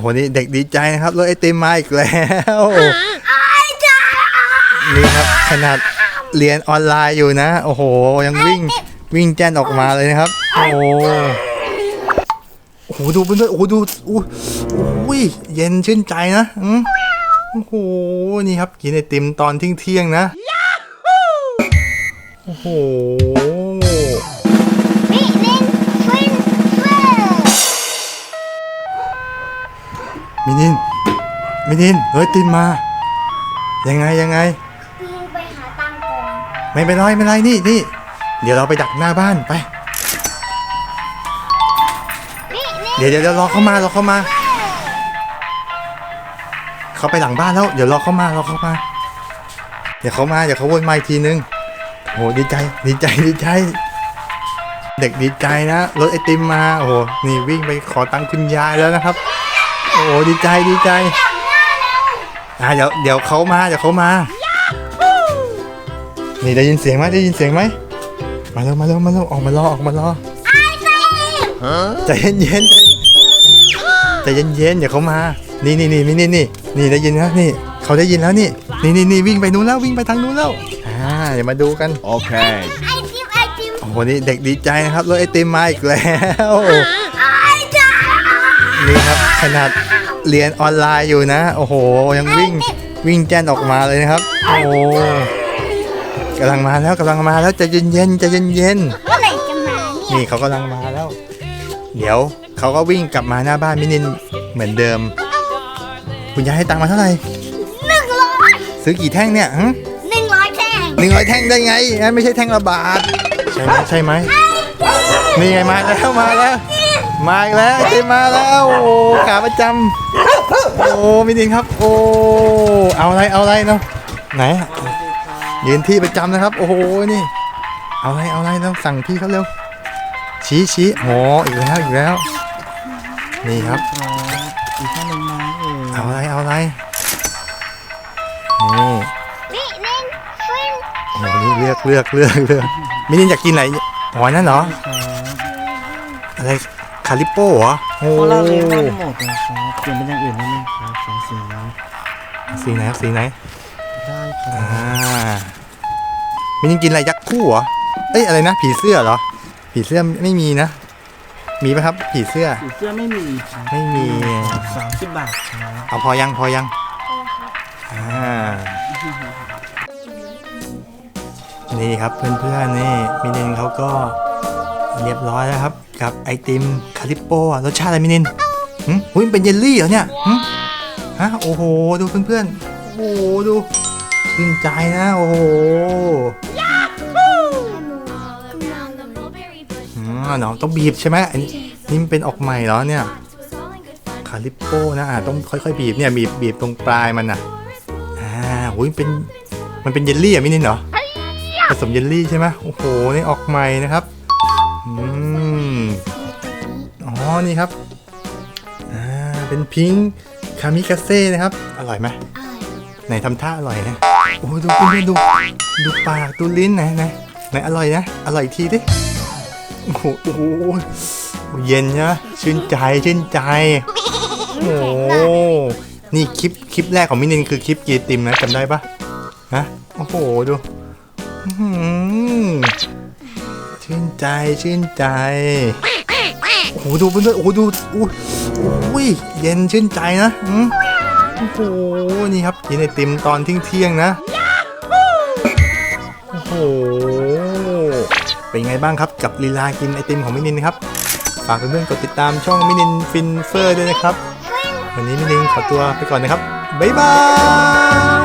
โหนี่เด็กดีใจนะครับรถไอติมมาอีกแล้วนี่ครับขนาดเรียนออนไลน์อยู่นะ โอ้โห ยังวิ่งวิ่งแจ้นออกมาเลยนะครับ โอ้โหโอ้โหดูเพื่อนๆโอ้โหดูอู้อุ้ยเย็นชื่นใจนะอืมโอ้โหนี่ครับกินไอติมตอนเที่ยงๆนะโอ้โห มินินเฮ้ยตินมา ยังไงยังไง ปีนไปหาตังค์ก่อนไม่เป็นไรไม่เป็นไรนี่นี่เดี๋ยวเราไปดักหน้าบ้านไป นี่นี่เดี๋ยวเดี๋ยวเดี๋ยวรอเข้ามารอเข้ามา เขาไปหลังบ้านแล้ว เดี๋ยวรอเข้ามารอเข้ามา เดี๋ยวเขามาเดี๋ยวเขาวนมาอีกทีนึงโหดีใจดีใจดีใจ เด็กดีใจนะรถไอติมมาโอ้โหนี่วิ่งไปขอตังค์คุณยายแล้วนะครับ โอ้โหดีใจดีใจอ่า เดี๋ยวเดี๋ยวเขามาเดี๋ยวเขามา นี่ได้ยินเสียงไหมได้ยินเสียงไหมมาเร็วมาเร็วมาเร็วออกมารอออกมารอใจเย็นเย็นๆใจเย็นเย็นๆเดี๋ยวเขามา นี่นี่นี่นี่นี่นี่นี่ได้ยินนะนี่ เขาได้ยินแล้วนี่ นี่นี่นี่วิ่งไปนู้นแล้ววิ่งไปทางนู้นแล้วอ่าเดี๋ยวมาดูกัน Okay. ไอติมไอติมโอ้โหนี่เด็กดีใจนะครับรถไอติมมาอีกแล้วไอจ้านี่ครับขนาด เรียนออนไลน์อยู่นะ โอ้โห ยังวิ่งวิ่งแจ้นออกมาเลยนะครับ โอ้โหกำลังมาแล้วกำลังมาแล้วใจเย็นเย็นๆใจเย็นเย็นเมื่อไหร่จะมาเนี่ยๆนี่เขากำลังมาแล้ว เดี๋ยวเขาก็วิ่งกลับมาหน้าบ้านมินินเหมือนเดิม คุณยายให้ตังค์มาเท่าไหร่หนึ่งร้อยซื้อกี่แท่งเนี่ยหึหนึ่งร้อยแท่งหนึ่งร้อยแท่งได้ไงอะไม่ใช่แท่งละบาท ใช่ไหมใช่ไหม นี่ไงมาแล้วมาแล้วมาอีกแล้วไอติมมาแล้วโอ้โหขาประจำโอ้มินินครับ โอ้เอาอะไรเอาอะไรเนาะไหนยืนที่ประจำนะครับ โอ้โหนี่ เอาอะไรเอาอะไรเราสั่งพี่เขาเร็วชี้ชี้โอ้อีกแล้วอีกแล้ว นี่ครับอีกท่านหนึ่งมาเออเอาอะไรเอาอะไรนี่นี่เล่นฟินโอ้โหนี่เลือกเลือกเลือกเลือกมินินอยากกินอะไรอ๋อนั่นเหรอครับ อะไรคาลิปโป้เหรอโอ้เพราะเราเลี้ยงไม่หมดนะครับเปลี่ยนเป็นอย่างอื่นได้ไหมครับสองสีนี้สีไหนครับสีไหนได้ครัอ่าบมินินกินอะไรยักษ์คู่เหรอเอ้ยอะไรนะ ผีเสื้อเหรอ ผีเสื้อไม่มีนะ มีไหมครับ ผีเสื้อ สีเสื้อไม่มีครับไม่มี สามสิบบาทครับเอาพอยังพอยังอ่านี่ครับเพื่อนๆนี่มินินเขาก็ เรียบร้อยแล้วครับ กับไอติมคาลิปโป้อะรสชาติอะไรมินินหืมอุ้ยมันเป็นเยลลี่เหรอเนี่ยหืมฮะโอ้โห ดูเพื่อนๆ โอ้โห ดูชื่นใจนะ โอ้โหอืมเนาะต้องบีบใช่ไหมอันนี้นี่มันเป็นออกใหม่เหรอเนี่ยคาลิปโป้นะอะต้องค่อยๆบีบเนี่ยบีบบีบตรงปลายมันอะอ่าโอ้ยเป็นมันเป็นเยลลี่อะมินินเหรอผสมเยลลี่ใช่ไหมโอ้โห นี่ออกใหม่นะครับ อืมอ๋อ นี่ครับ อ่า เป็นพิงค์คามิคาเซ่นะครับ อร่อยไหมไหนทำท่าอร่อยนะ โอ้โหดูเพื่อนๆดู ดูปากดูลิ้นไหนไหนไหนอร่อยนะ อร่อยอีกทีดิโอ้โหโอ้โหเย็นนะชื่นใจชื่นใจ โอ้โหนี่คลิปคลิปแรกของมินินคือคลิปกีติมนะจำได้ปะฮะโอ้โหดูอื้อหือชื่น ใจชื่นใจ โอ้โหดูเพื่อนๆโอ้โหดูอู้อุ้ยเย็นชื่นใจนะอืมโอ้โหนี่ครับกินไอติมตอนเที่ยงๆนะโอ้โหเป็นไงบ้างครับกับลีลากินไอติมของมินินครับฝากเพื่อนๆกดติดตามช่องมินินฟินเฟอร์ด้วยนะครับ วันนี้มินินขอตัวไปก่อนนะครับบ๊ายบาย